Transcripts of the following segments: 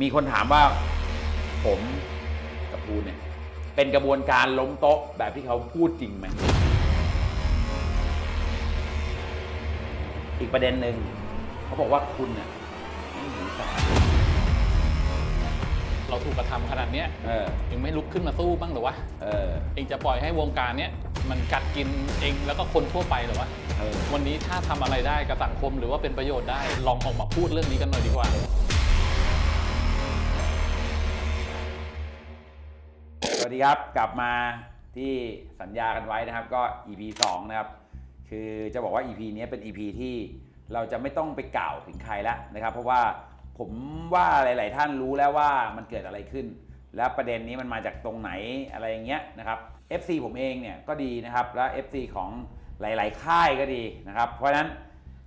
มีคนถามว่าผมกับภูเนี่ย เป็นกระบวนการล้มโต๊ะแบบที่เขาพูดจริงไหม อีกประเด็นหนึ่งเขาบอกว่าคุณเนี่ยไม่หนีสารเราถูกกระทำขนาดเนี้ยเออ ยังไม่ลุกขึ้นมาสู้บ้างเหรอวะ เออ เองจะปล่อยให้วงการเนี้ยมันกัดกินเองแล้วก็คนทั่วไปเหรอวะ เออ วันนี้ถ้าทำอะไรได้กับสังคมหรือว่าเป็นประโยชน์ได้ลองออกมาพูดเรื่องนี้กันหน่อยดีกว่า วัสดีครับกลับมาที่สัญญากันไว้นะครับ ก็ EP 2 นะครับ คือจะบอกว่า EP นี้เป็น EP ที่เราจะไม่ต้องไปกล่าวถึงใครแล้วนะครับ เพราะว่าผมว่าหลาย ๆ ท่านรู้แล้วว่ามันเกิดอะไรขึ้น และประเด็นนี้มันมาจากตรงไหนอะไรอย่างเงี้ยนะครับ FC ผมเองเนี่ยก็ดีนะครับและ FC ของหลาย ๆ ค่ายก็ดีนะครับ เพราะฉะนั้น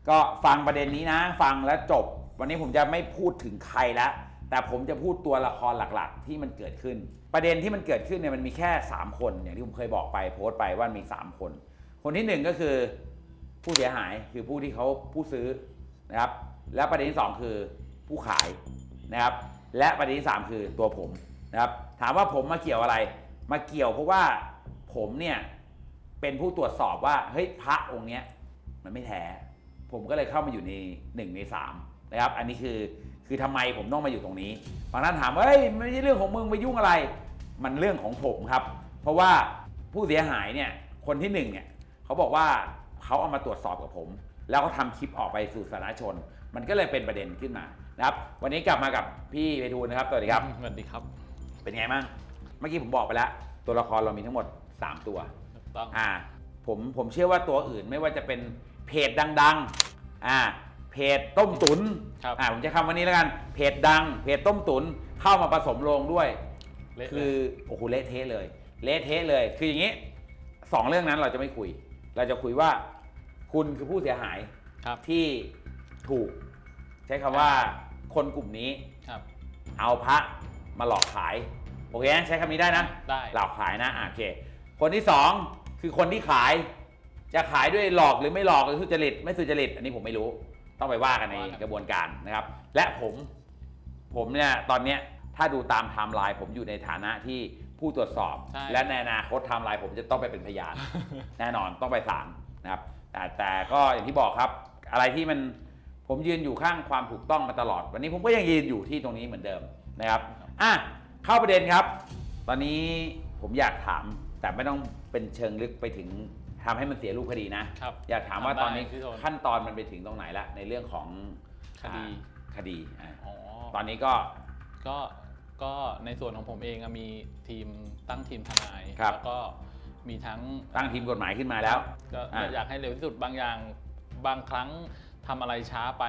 ก็ฟังประเด็นนี้นะ ฟังแล้วจบ วันนี้ผมจะไม่พูดถึงใครแล้ว แต่ผมจะพูดตัวละครหลักๆ ที่มันเกิดขึ้น ประเด็นที่มันเกิดขึ้นเนี่ยมันมีแค่ 3 คนอย่างที่ผมเคยบอกไปโพสต์ไปว่ามี 3 คน คนที่หนึ่งก็คือผู้เสียหายคือผู้ที่เขาผู้ซื้อนะครับ และประเด็นที่สองคือผู้ขายนะครับ และประเด็นที่สามคือตัวผมนะครับ ถามว่าผมมาเกี่ยวอะไร มาเกี่ยวเพราะว่าผมเนี่ยเป็นผู้ตรวจสอบว่าเฮ้ยพระองค์เนี้ยมันไม่แท้ ผมก็เลยเข้ามาอยู่ในหนึ่งในสามนะครับ อันนี้คือ คือทำไมผมต้องมาอยู่ตรงนี้บางท่านถามว่าเฮ้ยไม่ใช่เรื่องของมึงไปยุ่งอะไร มันเรื่องของผมครับ เพราะว่าผู้เสียหายเนี่ยคนที่หนึ่งเนี่ยเขาบอกว่าเขาเอามาตรวจสอบกับผม แล้วก็ทำคลิปออกไปสู่สาธารณชน มันก็เลยเป็นประเด็นขึ้นมานะครับ วันนี้กลับมากับพี่ไพฑูรย์นะครับสวัสดีครับสวัสดีครับ เป็นไงบ้างเมื่อกี้ผมบอกไปแล้วตัวละครเรามีทั้งหมด 3 ตัวถูกต้องอ่าผมผมเชื่อว่าตัวอื่นไม่ว่าจะเป็นเพจดัง ๆ อ่า เพจต้มตุนครับ อ่าผมจะคำวันนี้แล้วกัน เพจดัง เพจต้มตุนเข้ามาผสมลงด้วย เละคืเลอยโอ้โหเละเทะเลยเละเทะเลย คืออย่างนี้สองเรื่องนั้นเราจะไม่คุย เราจะคุยว่าคุณคือผู้เสียหายครับที่ถูก ใช้คำว่าคนกลุ่มนี้ครับ เอาพระมาหลอกขายโอเคนะใช้คำนี้ได้นะ ได้หลอกขายนะอะโอเค คนที่สองคือคนที่ขาย จะขายด้วยหลอกหรือไม่หลอกหรือสุจริต ไม่สุจริต อันนี้ผมไม่รู้ ต้องไปว่ากันในกระบวนการนะครับ และผมผมเนี่ยตอนเนี้ยถ้าดูตามไทม์ไลน์ผมอยู่ในฐานะที่ผู้ตรวจสอบ ใช่ และในอนาคตไทม์ไลน์ผมจะต้องไปเป็นพยาน แน่นอนต้องไปศาลนะครับ แต่แต่ก็อย่างที่บอกครับ อะไรที่มันผมยืนอยู่ข้างความถูกต้องมาตลอด วันนี้ผมก็ยังยืนอยู่ที่ตรงนี้เหมือนเดิมนะครับอะเข้าประเด็นครับ ตอนนี้ผมอยากถามแต่ไม่ต้องเป็นเชิงลึกไปถึง ทำให้มันเสียรูปคดีนะครับอยากถามว่าทำได้ตอนนี้พี่โทนขั้นตอนมันไปถึงตรงไหนละในเรื่องของคดีอ่าคดีอะอ๋อตอนนี้ก็ก็ก็ในส่วนของผมเองอะมีทีมตั้งทีมทนายครับแล้วก็มีทั้งตั้งทีมกฎหมายขึ้นมาแล้ว ก็อะอยากให้เร็วที่สุดบางอย่างบางครั้งทำอะไรช้าไป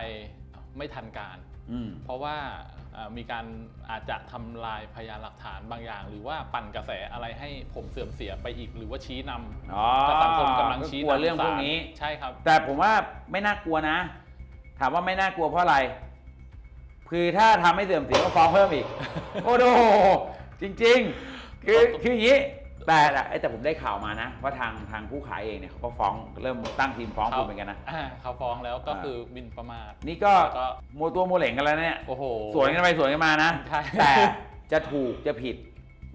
ไม่ทันการอืมเพราะว่าเอ่อ มีการอาจจะทำลายพยานหลักฐานบางอย่าง หรือว่าปั่นกระแสอะไรให้ผมเสื่อมเสียไปอีก หรือว่าชี้นำอ๋อถ้าสังคมกำลังชี้กลัวนำเรื่องพวกศาลนี้ใช่ครับ แต่ผมว่าไม่น่ากลัวนะ ถามว่าไม่น่ากลัวเพราะอะไรคือถ้าทำให้เสื่อมเสียก็ฟ้องเพิ่มอีก โอ้โหจริง ๆ คือคืออย่างนี้ แต่แต่แต่ผมได้ข่าวมานะว่าทางทางผู้ขายเองเนี่ยเขาก็ฟ้องเริ่มตั้งทีมฟ้องครับคุณเหมือนกันนะอ่าเขาฟ้องแล้วก็อ่าคือหมินประมาทนี่ก็แล้วก็โมตัวโมเหล่งกันแล้วเนี่ยโอ้โหสวนกันไปสวนกันมานะใช่แต่จะถูกจะผิด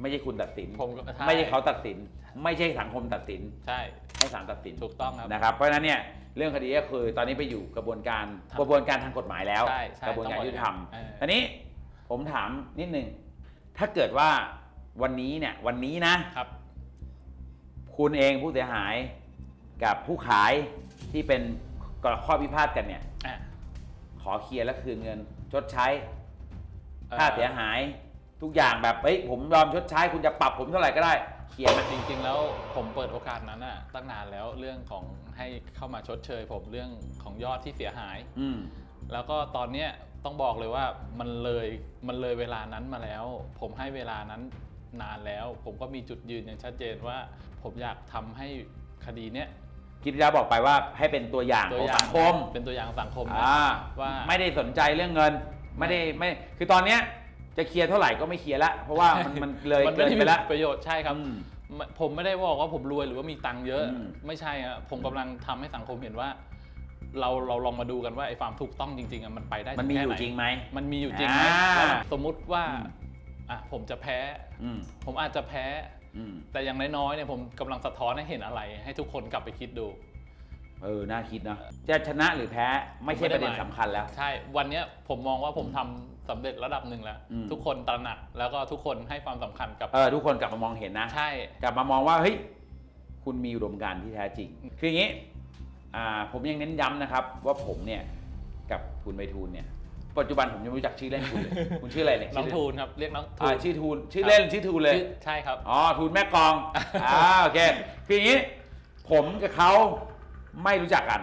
ไม่ใช่คุณตัดสินผมก็ใช่ไม่ใช่เขาตัดสิน ไม่ใช่สังคมตัดสิน ใช่ให้ศาลตัดสินถูกต้องครับนะครับ เพราะฉะนั้นเนี่ยเรื่องคดีก็คือตอนนี้ไปอยู่กระบวนการครับกระบวนการทางกฎหมายแล้วใช่ใช่กระบวนการยุติธรรมเอออันนี้ผมถามนิดนึงถ้าเกิดว่า วันนี้เนี่ยวันนี้นะ ครับ คุณเองผู้เสียหายกับผู้ขายที่เป็นข้อพิพาทกันเนี่ย อะขอเคลียร์และคืนเงิน ชดใช้เอ่อค่าเสียหายทุกอย่างแบบเฮ้ยผมยอมชดใช้ คุณจะปรับผมเท่าไหร่ก็ได้เคลียร์ไหม จริงๆ แล้วผมเปิดโอกาสนั้นอะตั้งนานแล้วเรื่องของให้เข้ามาชดเชย ผมเรื่องของยอดที่เสียหาย อืม แล้วก็ตอนเนี้ยต้องบอกเลยว่ามันเลยมันเลยเวลานั้นมาแล้ว ผมให้เวลานั้น นานแล้ว ผมก็มีจุดยืนอย่างชัดเจนว่า ผมอยากทำให้คดีเนี้ยคิดจะบอกไปว่าให้เป็นตัวอย่างตัวของอย่างสังคมเป็นตัวอย่างสังคมนะอ่าว่า ไม่ได้สนใจเรื่องเงิน ไม่ได้ไม่คือตอนเนี้ยจะเคลียร์เท่าไหร่ก็ไม่เคลียร์ละเพราะว่ามันมันเลยมันเกิไม่นได้ไปมีละ ประโยชน์ใช่ครับ อืมไม่ผมไม่ได้บอกว่าผมรวยหรือว่ามีตังค์เยอะ อืม ไม่ใช่ครับผมกำลังทำให้สังคมเห็นว่า เราเราลองมาดูกันว่าไอ้ความถูกต้องจริงๆอะมันไปได้มันมีแค่อยู่ไหนจริงไหม มันมีอยู่จริงไหมอ่าแล้วสมมุติว่าอืม อะผมจะแพ้ อืมผมอาจจะแพ้ อืมแต่อย่างน้อยๆเนี่ยผมกำลังสะท้อนให้เห็นอะไร ให้ทุกคนกลับไปคิดดู เออน่าคิดเนอะจะชนะหรือแพ้ไม่ใช่ประเด็นสำคัญแล้ว ใช่ วันเนี้ยผมมองว่าผมทำสำเร็จระดับหนึ่งแล้ว อืม ทุกคนตระหนักแล้วก็ทุกคนให้ความสำคัญกับ เออทุกคนกลับมามองเห็นนะ ใช่ กลับมามองว่าเฮ้ยคุณมีอุดมการณ์ที่แท้จริง คืออย่างนี้อ่าผมยังเน้นย้ำนะครับว่าผมเนี่ยกับคุณไบทูลเนี่ย ปัจจุบันผมยังไม่รู้จักชื่อเล่นคุณเลยคุณชื่ออะไรเนี่ยน้องชื่ทูนครับเรียกน้องทูอ่านชื่อทูลชื่อเล่นชื่อทูลเลย ชื่อใช่ครับ อ๋อทูลแม่กลอง อ่าโอเคคืออย่างนี้ ผมกับเขาไม่รู้จักกัน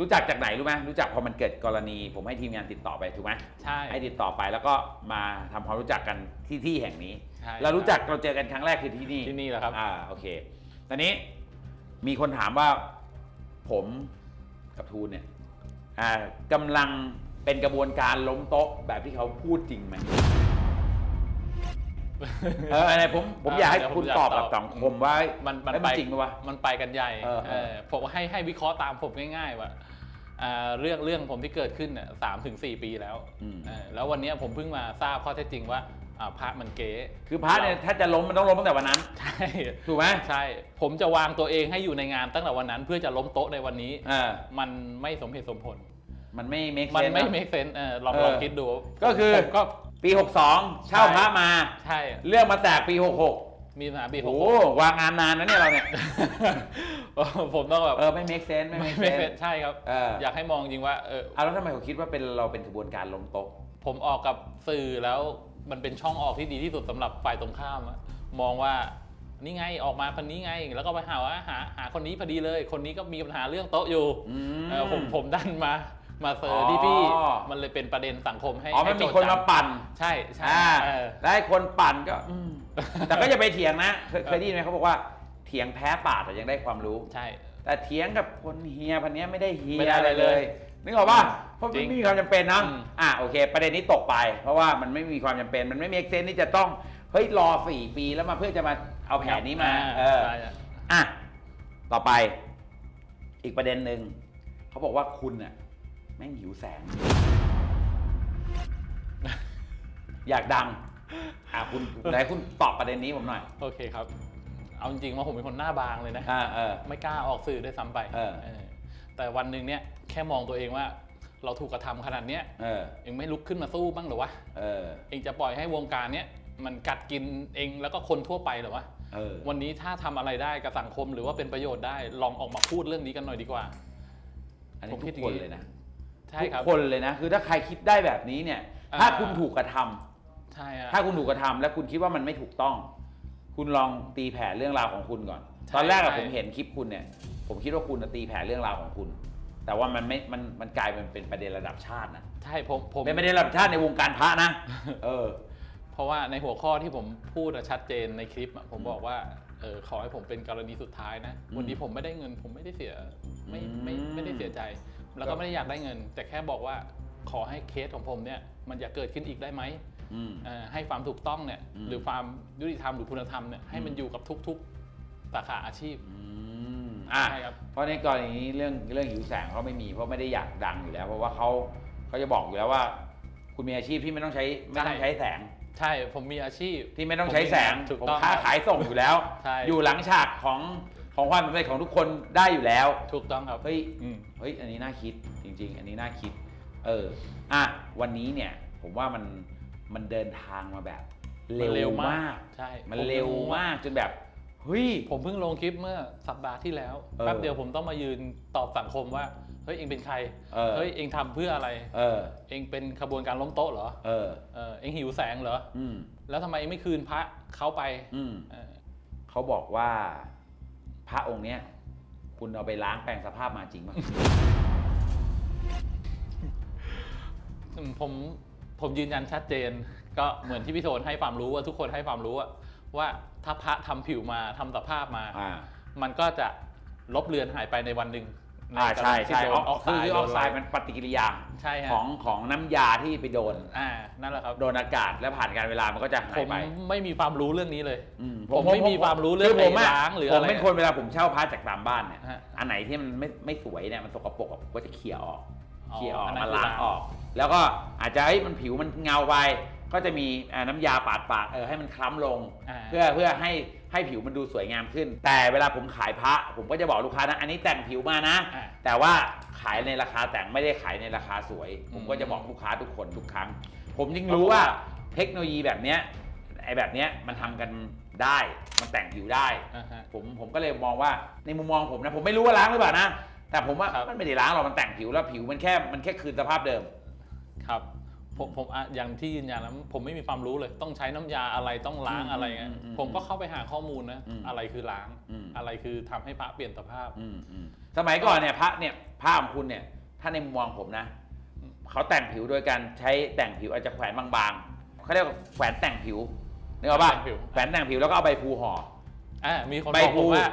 รู้จักจากไหนรู้ไหมรู้จักพอมันเกิดกรณี ผมให้ทีมงานติดต่อไปถูกไหมใช่ให้ติดต่อไปแล้วก็มาทำความรู้จักกันที่ที่แห่งนี้ ใช่เรารู้จักเราเจอกันครั้งแรกคือที่นี่ที่นี่แหละครับ อ่าโอเค ตอนนี้มีคนถามว่าผมกับทูนเนี่ยอ่ากำลัง เป็นกระบวนการล้มโต๊ะแบบที่เขาพูดจริงไหมเออไหนผมผมอยากให้เดี๋ยวผมคุณอยากตอบกับตอบสังคมว่ามันมันเอ้ยไปจริงไหมวะมันไปกันใหญ่เออเออเออผมให้ให้วิเคราะห์ตามผมง่ายๆว่าอ่าเรื่องเรื่องผมที่เกิดขึ้นเนี่ยสามถึงสี่ปีแล้วอืมเออแล้ววันเนี้ยผมเพิ่งมาทราบข้อเท็จจริงว่าอ่าพระมันเก๋คือพระเนี่ยถ้าจะล้มมันต้องล้มตั้งแต่วันนั้น ใช่ ถูกไหมใช่ ผมจะวางตัวเองให้อยู่ในงานตั้งแต่วันนั้น เพื่อจะล้มโต๊ะในวันนี้เออมันไม่สมเหตุสมผล มันไม่ make มัน sense ไม่นะ make sense เออลองเออ ลองคิดดูก็คือผมก็ปี 62 เช่าพระมา ใช่เรื่องมาแตกปี 66มีปัญหาปีหโอ้กโหวางงานนานนะเนี่ยเราเนี่ยผมต้องแบบเออ ไม่ make sense ไม่ ไม่ make ไม่ sense ใช่ครับ เอออยากให้มองจริงว่าเออเอาแล้วทำไมเขาคิดว่าเป็นเราเป็นกระบวนการล้มโต๊ะ ผมออกกับสื่อแล้วมันเป็นช่องออกที่ดีที่สุดสำหรับฝ่ายตรงข้ามอะมองว่านี่ไงออกมาคนนี้ไง แล้วก็ไปหาว่าหาหาคนนี้พอดีเลย คนนี้ก็มีปัญหาเรื่องโต๊ะอยู่อืม เออผมผมดันมา มาเซอร์ที่พี่ อ๋อ มันเลยเป็นประเด็นสังคมให้อ๋อมันให้มีโจทย์คนมาจำปั่นใช่ใช่อ่าเออได้คนปั่นก็อืมแต่ก็อย่าไปเถียงนะเคยเคยได้ยินไหมเขาบอกว่าเถียงแพ้ปาดแต่ยังได้ความรู้ ใช่ แต่เถียงกับคนเฮียพันนี้ยไม่ได้เฮีไม่ยได้อะไรอะไรเลเลยยนึกออกป่ะเพราะจริมันงไม่มีความจำเป็นนะอืม อะโอเค ประเด็นนี้ตกไป เพราะว่ามันไม่มีความจำเป็น มันไม่มีเอ็กเซนที่จะต้องเฮ้ยรอสี่ปีแล้วมาเพื่อจะมาเอาแผนนี้มาอ่เออ ใช่อะอะ ต่อไป อีกประเด็นหนึ่ง เขาบอกว่าคุณน่ะ แม่งหิวแสง อยากดัง อะคุณไหนคุณตอบประเด็นนี้ผมหน่อย โอเคครับ เอาจริงๆว่าผมเป็นคนหน้าบางเลยนะ อ่าเออ ไม่กล้าออกสื่อด้วยซ้ำไปเออ เออแต่วันหนึ่งเนี่ยแค่มองตัวเองว่า เราถูกกระทำขนาดเนี้ยเออ เองไม่ลุกขึ้นมาสู้บ้างเหรอวะ เออ เองจะปล่อยให้วงการเนี้ยมันกัดกินเองแล้วก็คนทั่วไปเหรอวะ เออ วันนี้ถ้าทำอะไรได้กับสังคมหรือว่าเป็นประโยชน์ได้ลองออกมาพูดเรื่องนี้กันหน่อยดีกว่า อันนี้ผมคิทุดกอย่างนี้คนเลยนะ ใช่ทุกครับคนเลยนะ คือถ้าใครคิดได้แบบนี้เนี่ย อ่า ถ้าคุณถูกกระทำใช่ฮะ ถ้าคุณถูกกระทำและคุณคิดว่ามันไม่ถูกต้อง คุณลองตีแผ่เรื่องราวของคุณก่อน ใช่ตอนแรกอะใช่ ผมเห็นคลิปคุณเนี่ย ผมคิดว่าคุณน่ะตีแผ่เรื่องราวของคุณ แต่ว่ามันไม่มันมันกลายเป็นเป็นประเด็นระดับชาตินะใช่ผมผม เป็นประเด็นระดับชาติในวงการพระนะ เออ เพราะว่าในหัวข้อที่ผมพูดอะชัดเจนในคลิปอะผมบอกว่าเออขอให้ผมเป็นกรณีสุดท้ายนะ อืมวันนี้ผมไม่ได้เงิน ผมไม่ได้เสียไม่ไม่อืม ไม่ได้เสียใจ แล้วครัก็บไม่ได้อยากได้เงิน แต่แค่บอกว่าขอให้เคสของผมเนี่ยมันอย่าเกิดขึ้นอีกได้ไหมอืมเอ่อให้ความถูกต้องเนี่ยอืมหรือความยุติธรรมหรือคุณธรรมเนี่ยให้มันอืมอยู่กับทุกๆสาขาอาชีพอืมอะใช่ครับเพราะในกรณีนี้เรื่องเรื่องหิวแสงเขาไม่มีเพราะไม่ได้อยากดังอยู่แล้ว เพราะว่าเขาเขาจะบอกอยู่แล้วว่า คุณมีอาชีพที่ไม่ต้องใช้ไม่ต้องใช่ใช้แสง ใช่ผมมีอาชีพที่ไม่ต้องใช้แสงถูกผมต้องค้าขายส่งอยู่แล้วใช่อยู่หลังฉากของ ของความสำเร็จของทุกคนได้อยู่แล้ว ถูกต้องครับ เฮ้ยอืมเฮ้ย อันนี้น่าคิดจริง ๆ อันนี้น่าคิด เออ อะ วันนี้เนี่ย ผมว่ามันมันเดินทางมาแบบ มันเร็เร็ววมากมากใช่มันผเร็วมากจนแบบ เฮ้ย ผมเพิ่งลงคลิปเมื่อสัปดาห์ที่แล้วเออ แป๊บเดียวผมต้องมายืนตอบสังคมว่า เฮ้ย เองเป็นใคร เออ เฮ้ย เองทำเพื่ออะไร เออ เองเป็นขบวนการล้มโต๊ะเหรอ เออ เออ เองหิวแสงเหรอ อืม แล้วทำไมไม่คืนพระเขาไปอืม เออเขาบอกว่า พระองค์เนี้ย คุณเอาไปล้างแปลงสภาพมาจริงป่ะ อืมผมผมยืนยันชัดเจน ก็เหมือนที่พี่โทนให้ความรู้ว่าทุกคนให้ความรู้อะว่าถ้าพระทำผิวมาทำสภาพมา อ่า มันก็จะลบเลือนหายไปในวันหนึ่ง อ่าใช่ที่ใช่โดอนอกออกคือไซด์คือออกไซด์โดมันปฏิกิริยาใช่ฮะของของน้ำยาที่ไปโดน อ่านั่นแหละครับโดนอากาศแล้วผ่านการเวลามันก็จะหาผยมไปไม่มีความรู้เรื่องนี้เลย อืผมไม่มีความรู้เรื่องคืผมะล้างหรือผมอะไรเป็นคนเวลาผมเช่าพระจากตามบ้านเนี่ยฮะ อันไหนที่มันไม่ไม่สวยเนี่ยมันสกปรกอะผมก็จะเขี่ยออกอ๋อเขี่ยออกอันนั้นมาคือล้างล้างออก แล้วก็อาจจะเอ้ยมันผิวมันเงาไปก็จะมีอ่าน้ำยาปาดปาดๆเออให้มันคล้ำลงอ่าเพื่อเพื่อให้ ให้ผิวมันดูสวยงามขึ้น แต่เวลาผมขายพระ ผมก็จะบอกลูกค้านะ อันนี้แต่งผิวมานะ อ่าแต่ว่าขายในราคาแต่งไม่ได้ขายในราคาสวยอืมผมก็จะบอกลูกค้าทุกคนทุกครั้ง ผมยิ่งรู้ว่าเทคโนโลยีแบบเนี้ยไอ้แบบเนี้ยมันทำกันได้มันแต่งผิวได้ อ่าฮะ ผมผมก็เลยมองว่าในมุมมองผมนะผมไม่รู้ว่าล้างหรือเปล่านะแต่ผมว่าครับ มันไม่ได้ล้างหรอกมันแต่งผิวแล้วผิวมันแค่มันแค่คืนสภาพเดิม ครับ ผมผมอะอย่างที่ยืนยันแล้วผมไม่มีความรู้เลย ต้องใช้น้ำยาอะไรต้องล้างอืมอะไรเงี้ยอืมอืมผมก็เข้าไปหาข้อมูลนะอืมอะไรคือล้าง อืม อะไรคือทำให้พระเปลี่ยนสภาพ อืมอืมสมัยก่อนเนี่ยพระเนี่ยพระของคุณเนี่ย ถ้าในมุมมองผมนะเขาแต่งผิวโดยการใช้แต่งผิวอาจจะแขวนบางๆเขาเรียกว่าแขวนแต่งผิวนึกออกป่ะแต่งผิวแขวนแต่งผิวแล้วก็เอาใบพลูห่อ อ่ามีคนใบบอกพลูผมว่า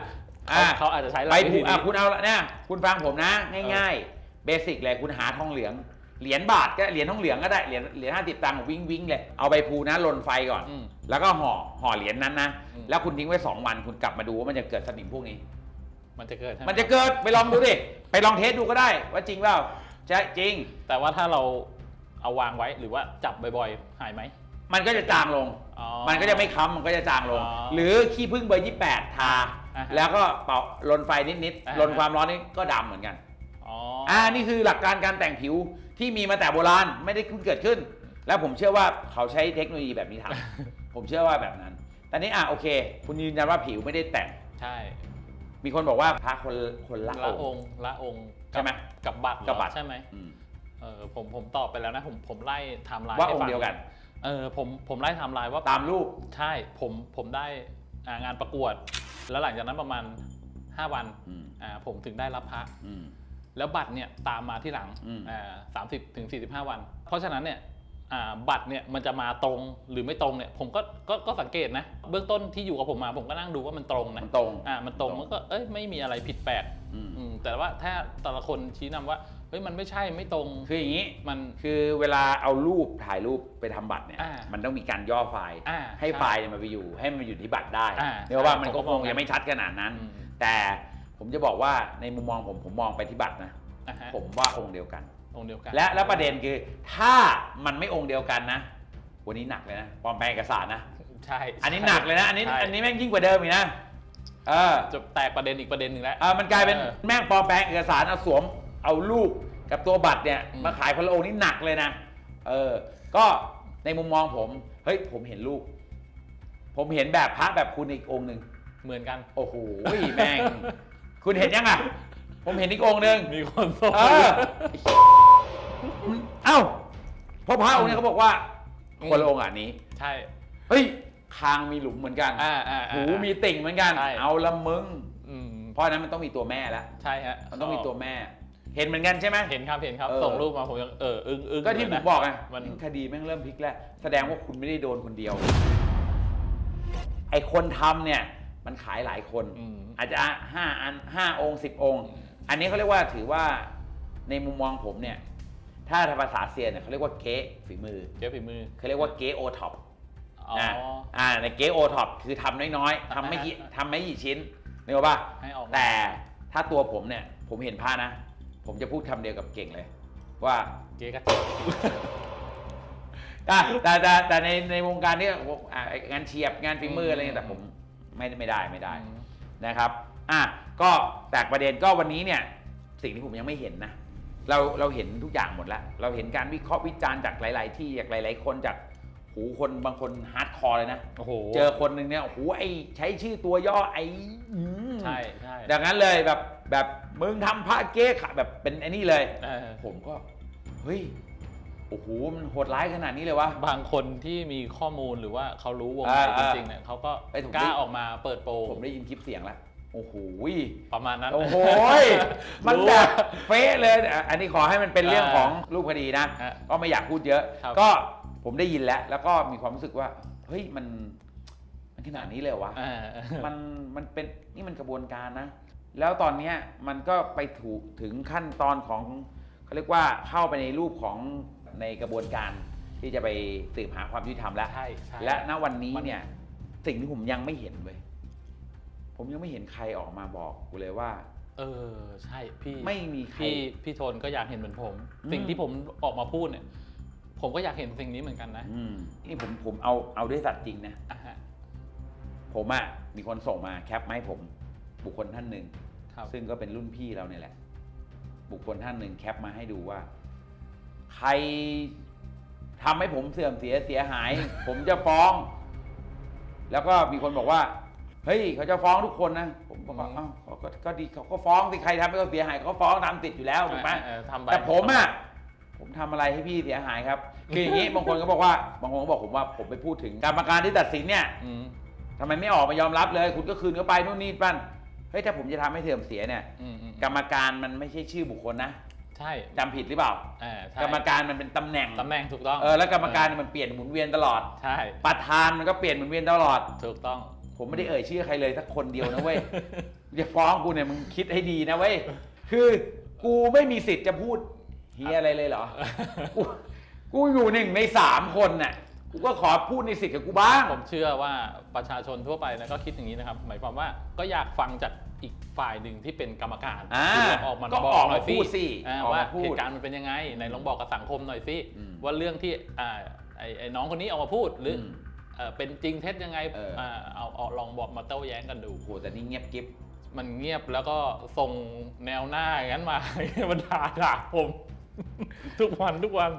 อ่าเขาเขาอาจจะใช้ใบพลูวิธีอะนี้คุณเอาละเนี่ยคุณฟังผมนะ ง่ายๆ เบสิกเลยคุณหาทองเหลือง เหรียญบาทก็เหรียญทองเหลืองก็ได้เหรียญเหรียญห้าสิบตังค์วิ่งวิ่งเลยเอาใบพลูนะลนไฟก่อน อืม แล้วก็ห่อห่อเหรียญนั้นนะอืม แล้วคุณทิ้งไว้สองวันคุณกลับมาดูว่ามันจะเกิดสนิมพวกนี้ มันจะเกิดใช่ไหมันจะเกิดไปลองดูดิไปลองเทสดูก็ได้ ว่าจริงเปล่าใช่จริง แต่ว่าถ้าเราเอาวางไว้หรือว่าจับบ่อยๆ หายไหมมันก็จะจางลง อ๋อ มันก็จะไม่ค้ำมันก็จะจางลง อ๋อหรือขี้ผึ้งเบอร์28 ทา อ่าฮะแล้วก็เป่าลนไฟนิดอ่าๆฮะ ลนความร้อนนิดก็ดำเหมือนกัน อ๋ออ่านี่คือหลักการการแต่งผิว ที่มีมาแต่โบราณไม่ได้เพิ่งเกิดขึ้น แล้วผมเชื่อว่าเขาใช้เทคโนโลยีแบบนี้ทำ ผมเชื่อว่าแบบนั้น แต่นี้อะโอเค คุณยืนยันว่าผิวไม่ได้แต่ง ใช่มีคนบอกว่าพระคนคนละละอองงค์ ค์ละองค์ใช่ไหมกับบัตรเหรอกับบัตร ใช่ไหมอืมเออผมผมตอบไปแล้วนะ ผมผมไล่ไทม์ไลน์ว่าให้องฟัค์เดียวกัน เออผมผมไล่ไทม์ไลน์ว่า ตามรูป ใช่ผมผมได้อ่างานประกวด แล้วหลังจากนั้นประมาณ 5 วันอืม อ่าผมถึงได้รับพระ อืม แล้วบัตรเนี่ยตามมาที่หลังอืมอ่าสามสิบถึงสี่สิบห้าวัน เพราะฉะนั้นเนี่ยอ่าบัตรเนี่ยมันจะมาตรงหรือไม่ตรงเนี่ยผมก็ก็ก็สังเกตนะ เบื้องต้นที่อยู่กับผมมาผมก็นั่งดูว่ามันตรงนะมันตรงอ่ามันตรงมันก็เอ้ยไม่มีอะไรผิดแปลกอืมอืมแต่ว่าถ้าแต่ละคนชี้นำว่าเฮ้ยมันไม่ใช่ไม่ตรงคืออย่างนี้มันคือเวลาเอารูปถ่ายรูปไปทำบัตรเนี่ยอ่ามันต้องมีการย่อไฟล์อ่าให้ใช่ไฟล์เนี่ยมันไปอยู่ให้มันอยู่ที่บัตรได้อ่าเรียกว่าใช่มันก็ผมก็คมองงยังไม่ชัดขนาดนั้นอืมแต่ ผมจะบอกว่าในมุมมองผมผมมองไปที่บัตรนะอ่าฮะผมว่าองค์เดียวกัน องค์เดียวกันและแล้วประเด็นคือถ้ามันไม่องค์เดียวกันนะ วันนี้หนักเลยนะปลอมแปลงเอกสารนะ ใช่อันนี้หนักเลยนะ อันนี้ใช่อันนี้แม่งยิ่งกว่าเดิมอีกนะเออจะแตกประเด็นอีกประเด็นหนึ่งแล้ว เออมันกลายเป็นเออแม่งปลอมแปลงเอกสารเอาสวมเอารูปกับตัวบัตรเนี่ยอืม มาขายคนละองค์นี่หนักเลยนะเออ ก็ในมุมมองผมเฮ้ยผมเห็นรูปผมเห็นแบบพระแบบคุณอีกองค์หนึ่งเหมือนกัน โอ้โหแม่ง คุณเห็นยังอะ ผมเห็นอีกองค์หนึ่งมีคนส่งเออเอ้าเพราะพระองค์เนี้เขาบอกว่าคนละองค์อะนี้ ใช่เฮ้ยคางมีหลุมเหมือนกันอ่าอ่าอ่า หูมีติ่งเหมือนกัน ใช่ เอาละมึง อืมเพราะฉะนั้นมันต้องมีตัวแม่แล้วใช่ฮะมันต้องมีตัวแม่ เห็นเหมือนกันใช่ไหม เห็นครับเห็นครับเออ ส่งรูปมาผมยังเอออึ้งอึ้งก็ที่เลยผนะมบอกไงมัน คดีแม่งเริ่มพลิกแล้ว แสดงว่าคุณไม่ได้โดนคนเดียว ไอคนทำเนี่ย มันขายหลายคน อืม อาจจะห้าอันห้าองค์สิบองค์ อันนี้เขาเรียกว่าถือว่าในมุมมองผมเนี่ย ถ้าภาษาเซียนเนี่ยเขาเรียกว่าเก๊ฝีมือเจ๊ฝีมือเขาเรียกว่าเก๊โอท็อปอ๋อนะอ่าในเก๊โอท็อปคือทำน้อยๆทำไม่กี่อ่าฮะทำไม่กี่ชิ้นนึกออกป่ะให้ออกมา แต่ถ้าตัวผมเนี่ย ผมเห็นผ้านะ ผมจะพูดคำเดียวกับเก่งเลย ว่า เจ๊ก็อะแต่แต่แต่ในในวงการเนี้อะงานเฉียบงานฝีมืออะไรเงี้ยแต่ผม ไม่ไม่ได้ไม่ได้นะครับอะก็แตกประเด็นก็วันนี้เนี่ยสิ่งที่ผมยังไม่เห็นนะเราเราเห็นทุกอย่างหมดแล้ว เราเห็นการวิเคราะห์วิจารณ์จากหลาย ๆ ที่จากหลาย ๆ คนจากหูคนบางคนฮาร์ดคอร์เลยนะโอ้โหเจอคนหนึ่งเนี่ยโอ้โหไอใช้ชื่อตัวย่อไออืมใช่ใช่ดังนั้นเลยแบบแบบมึงทำพระเก๊ขะแบบเป็นไอ้นี่เลยเออผมก็เฮ้ย โอ้โหมันโหดร้ายขนาดนี้เลยวะ บางคนที่มีข้อมูลหรือว่าเขารู้วงอ่าในจอ่าริงๆเนี่ยเขาก็ไอ้ถูกกล้าดิออกมาเปิดโปงผมได้ยินคลิปเสียงแล้วโอ้โหประมาณนั้น โอ้โหย มันรู้แบบเป๊ะเลยอะอันนี้ขอให้มันเป็นเรื่องอ่าของรูปคดีนะ ฮะก็ไม่อยากพูดเยอะ ครับ ก็ผมได้ยินแล้ว แล้วก็มีความรู้สึกว่า เฮ้ยมันมันขนาดนี้เลยเหรอวะ อ่า มันมันเป็นนี่มันกระบวนการนะ แล้วตอนเนี้ยมันก็ไปถูกถึงขั้นตอนของเขาเรียกว่าเข้าไปในรูปของ ในกระบวนการที่จะไปสืบหาความยุติธรรมแล้วใช่ใช่และณวันนี้มันเนี่ย สิ่งที่ผมยังไม่เห็นเว้ยผมยังไม่เห็นใครออกมาบอกกูเลยว่า เออใช่พี่ไม่มีใคร พี่พี่โทนก็อยากเห็นเหมือนผม อืม สิ่งที่ผมออกมาพูดเนี่ย ผมก็อยากเห็นสิ่งนี้เหมือนกันนะอืมนี่ผมผมเอาเอาด้วยสัตว์จริงนะ อะฮะผมอะมีคนส่งมาแคปมาให้ผม บุคคลท่านหนึ่ง ครับซึ่งก็เป็นรุ่นพี่เราเนี่ยแหละ บุคคลท่านหนึ่งแคปมาให้ดูว่า ใครทำให้ผมเสื่อมเสียเสียหาย ผมจะฟ้อง แล้วก็มีคนบอกว่า เฮ้ย เขาจะฟ้องทุกคนนะ ผมบอกว่าอืมอ้าวเขาก็ก็ดีเขาก็ฟ้องสิใครทำให้เขาเสียหายเขาก็ฟ้องตามติดอยู่แล้วถูกไหม เออทำไปแต่ผมอะผมทำอะไรให้พี่เสียหายครับ คืออย่างนี้ บางคนก็บอกว่า บางคนก็บอกผมว่าผมไปพูดถึงกรรมการที่ตัดสินเนี่ยอืม ทำไมไม่ออกมายอมรับเลย คุณก็คืนเข้าไปนู่นนี่ปั้นเฮ้ยถ้าผมจะทำให้เสื่อมเสียเนี่ย อืมอืม กรรมการมันไม่ใช่ชื่อบุคคลนะ ใช่จำผิดหรือเปล่าอ่าใช่กรรมการมันเป็นตำแหน่งตำแหน่งถูกต้องเออแล้วกรรมการเนี่ยมันเปลี่ยนหมุนเวียนตลอด ใช่ ประธานมันก็เปลี่ยนหมุนเวียนตลอด ถูกต้อง ผมไม่ได้เอ่ยชื่อใครเลยสักคนเดียวนะเว้ยจะฟ้องกูเนี่ยมึงคิดให้ดีนะเว้ยคือกูไม่มีสิทธิ์จะพูดเฮียอะไรเลยเหรอกูกูอยู่หนึ่งในสามคนน่ะกูก็ขอพูดในสิทธิ์กับกูบ้าง ผมเชื่อว่าประชาชนทั่วไปนะก็คิดอย่างนี้นะครับ หมายความว่าก็อยากฟังจาก อีกฝ่ายหนึ่งที่เป็นกรรมการอ่าที่ออกมาก็บอออกกหน่มาอยพูดสิอ่าออกมาว่าพูดเหตุการณ์มันเป็นยังไงไหนลองบอกกับสังคมหน่อยสิอืมว่าเรื่องที่อ่าไอ้ไอ้น้องคนนี้ออกมาพูดหรืออมเอ่อเป็นจริงเท็จยังไงเอออ่าเอาเอาลองบอกมาโต้แย้งกันดู โอ้โหแต่นี่เงียบกิ๊บ มันเงียบแล้วก็ส่งแนวหน้าอย่างนั้นมามันด่าด่าผม ทุกวันทุกวัน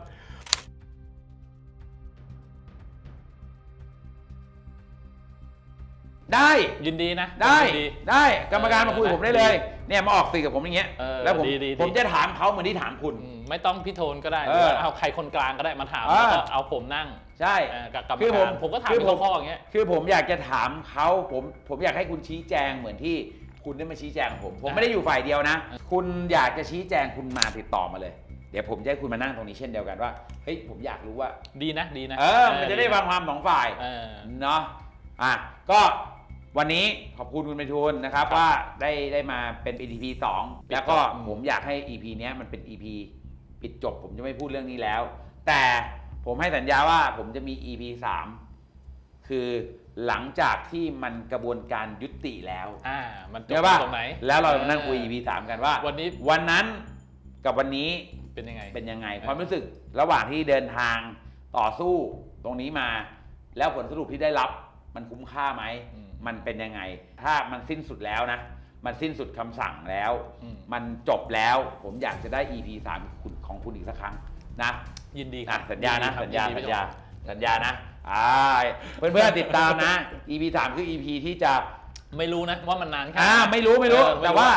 ได้ ยินดีนะได้ยินดีได้กรรมการมาคุยกับเออผมได้เลย เนี่ยมาออกสื่อกับผมอย่างเงี้ยเออแล้วผมดีดีดี ผมจะถามเขาเหมือนที่ถามคุณ อืมไม่ต้องพี่โทนก็ได้เอหรืออว่าเอาใครคนกลางก็ได้มาถามเออ แล้วก็เอาผมนั่งใช่ เอ่อกับกรรมคือผกามรผมก็ถามคือเป็นผม ข้อๆอย่างเงี้ย คือผมอยากจะถามเขาผมผมอยากให้คุณชี้แจงเหมือนที่คุณได้มาชี้แจงกับผม ผมอะไม่ได้อยู่ฝ่ายเดียวนะอะคุณอยากจะชี้แจงคุณมาติดต่อมาเลย เดี๋ยวผมจะให้คุณมานั่งตรงนี้เช่นเดียวกันว่าเฮ้ยผมอยากรู้ว่า ดีนะดีนะเออ มันจะได้ฟังความสองฝ่าย เออ เนาะ อะ ก็ วันนี้ขอบคุณคุณไปทูลนะครับครับว่าได้ได้มาเป็น EP สองปิดจบแล้วก็อืมผมอยากให้ EP เนี้ยมันเป็น EP ปิดจบ ผมจะไม่พูดเรื่องนี้แล้ว แต่ผมให้สัญญาว่าผมจะมี EP สามคือหลังจากที่มันกระบวนการยุติแล้วอ่ามันจใช่บป่ะตรงไหนแล้วเราจะมานั่งคุยเออ EP สามกันว่า วันนี้วันนั้นกับวันนี้เป็นยังไงเป็นยังไงเออความรู้สึกระหว่างที่เดินทางต่อสู้ตรงนี้มา แล้วผลสรุปที่ได้รับมันคุ้มค่าไหมอื มมันเป็นยังไง ถ้ามันสิ้นสุดแล้วนะ มันสิ้นสุดคำสั่งแล้ว อืม มันจบแล้วผมอยากจะได้ EP 3คุณของคุณอีกสักครั้งนะ ยินดีคอะรับสัญญานะยิสัญดีญาครับสัญยินดีญาพี่โทนสัญญานะอ่าเพื่อนๆติดตามนะ EP 3คือ EP ที่จะไม่รู้นะว่ามันนานแค่อ่าไหนไม่รู้ไม่รู้ เออไม่รู้แต่ว่า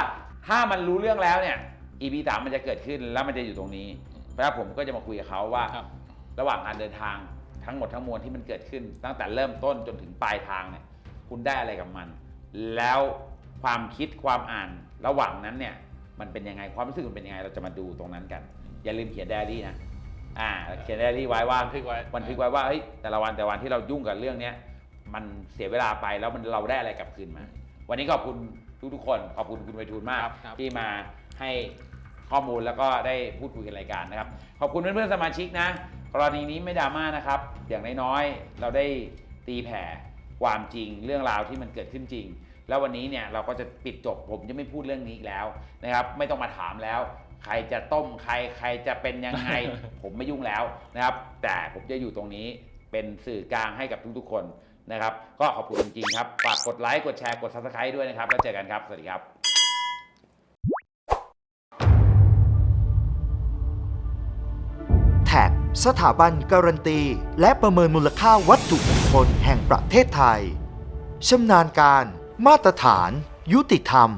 ถ้ามันรู้เรื่องแล้วเนี่ย EP สามมันจะเกิดขึ้นแล้วมันจะอยู่ตรงนี้แล้วผมก็จะมาคุยกับเขาว่า ครับ ระหว่างการเดินทางทั้งหมดทั้งมวลที่มันเกิดขึ้น ตั้งแต่เริ่มต้นจนถึงปลายทางเนี่ย คุณได้อะไรกับมัน แล้วความคิดความอ่านระหว่างนั้นเนี่ย มันเป็นยังไงความรู้สึกมันเป็นยังไงเราจะมาดูตรงนั้นกัน อย่าลืมเขียนไดอารี่นะอ่าเขียนไดอารี่ไว้ว่าบันทึกไว้ บันทึกไว้ว่าเฮ้ยแต่ละวันแต่ละวันที่เรายุ่งกับเรื่องเนี้ยมันเสียเวลาไปแล้วมันเราได้อะไรกลับคืนมา วันนี้ขอบคุณทุกๆคนขอบคุณคุณไวทูลมากครับครับ ที่มาให้ข้อมูลแล้วก็ได้พูดคุยกันรายการนะครับ ขอบคุณเพื่อนๆสมาชิกนะ กรณีนี้ไม่ดราม่านะครับ อย่างน้อยๆเราได้ตีแผ่ ความจริงเรื่องราวที่มันเกิดขึ้นจริง แล้ววันนี้เนี่ยเราก็จะปิดจบผมจะไม่พูดเรื่องนี้อีกแล้วนะครับ ไม่ต้องมาถามแล้ว ใครจะต้มใครใครจะเป็นยังไง ผมไม่ยุ่งแล้วนะครับ แต่ผมจะอยู่ตรงนี้เป็นสื่อกลางให้กับทุกๆคนนะครับ ก็ขอบคุณจริงๆครับฝากกดไลค์กดแชร์กด subscribe ด้วยนะครับ แล้วเจอกันครับ สวัสดีครับ สถาบันการันตี และประเมินมูลค่าวัตถุมงคลแห่งประเทศไทยชำนาญการ มาตรฐาน ยุติธรรม